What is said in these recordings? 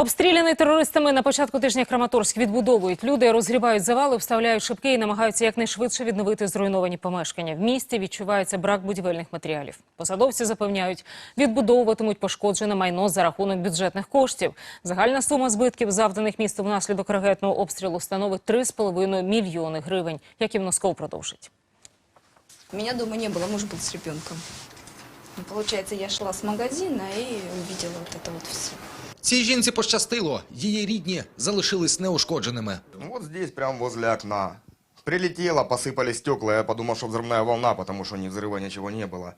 Обстріляний терористами на початку тижня Краматорськ відбудовують. Люди розгрібають завали, вставляють шибки і намагаються якнайшвидше відновити зруйновані помешкання. В місті відчувається брак будівельних матеріалів. Посадовці запевняють, відбудовуватимуть пошкоджене майно за рахунок бюджетних коштів. Загальна сума збитків, завданих місту внаслідок ракетного обстрілу, становить 3,5 мільйони гривень. Як і в Носков продовжить. Меня дома не было, муж был с ребенком. Ну, Получается, я шла с магазина и увидела вот это вот все. Цій жінці пощастило, її рідні залишились неушкодженими. Ну, Вот здесь, прям возле окна. Прилетело, посыпались стекла. Я подумал, что взрывная волна, потому что ни взрыва, ничего не было.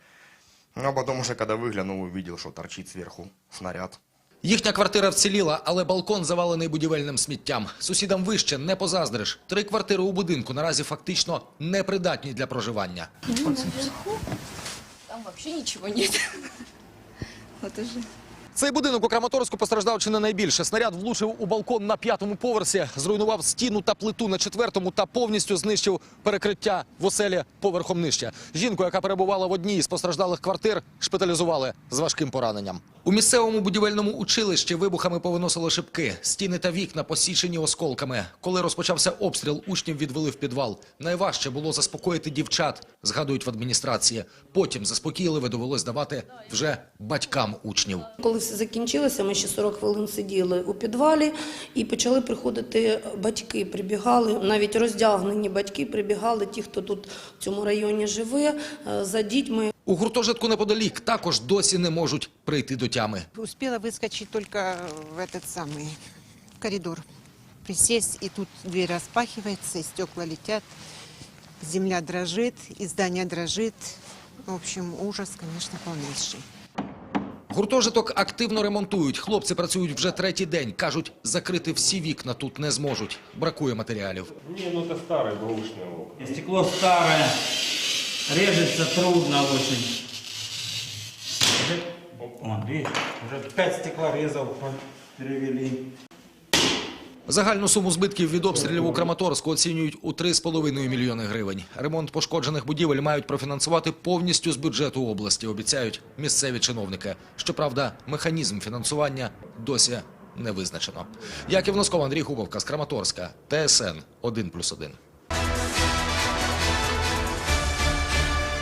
Ну, а потом уже, когда выглянул, увидел, что торчит сверху снаряд. Їхня квартира вціліла, але балкон завалений будівельним сміттям. Сусідам вище не позаздриш. Три квартири у будинку наразі фактично непридатні для проживання. Ну, наверху там вообще ничего нет. Цей будинок у Краматорську постраждав чи не найбільше. Снаряд влучив у балкон на п'ятому поверсі, зруйнував стіну та плиту на четвертому та повністю знищив перекриття в оселі поверхом нижче. Жінку, яка перебувала в одній з постраждалих квартир, шпиталізували з важким пораненням. У місцевому будівельному училищі вибухами повиносило шибки, стіни та вікна посічені осколками. Коли розпочався обстріл, учнів відвели в підвал. Найважче було заспокоїти дівчат, згадують в адміністрації. Потім заспокійливе довелось давати вже батькам учнів. Коли закінчилося, ми ще 40 хвилин сиділи у підвалі і почали приходити батьки. Прибігали, навіть роздягнені батьки прибігали, ті, хто тут в цьому районі живе, е, за дітьми. У гуртожитку неподалік також досі не можуть прийти до тями. Успела выскочить только в этот самый коридор. Присесть, и тут дверь распахивается, и стекла летят. Земля дрожит, и здание дрожит. В общем, ужас, конечно, полнейший. Гуртожиток активно ремонтують. Хлопці працюють вже третій день. Кажуть, закрити всі вікна тут не зможуть. Бракує матеріалів. Не, ну это старые бэушные окна. И Стекло старое, режется трудно очень. Уже, вон, видишь, уже пять стекла резал, перевели. Загальну суму збитків від обстрілів у Краматорську оцінюють у 3,5 мільйони гривень. Ремонт пошкоджених будівель мають профінансувати повністю з бюджету області, обіцяють місцеві чиновники. Щоправда, механізм фінансування досі не визначено. Як і Носков, Андрій Губовка з Краматорська, ТСН 1+,1.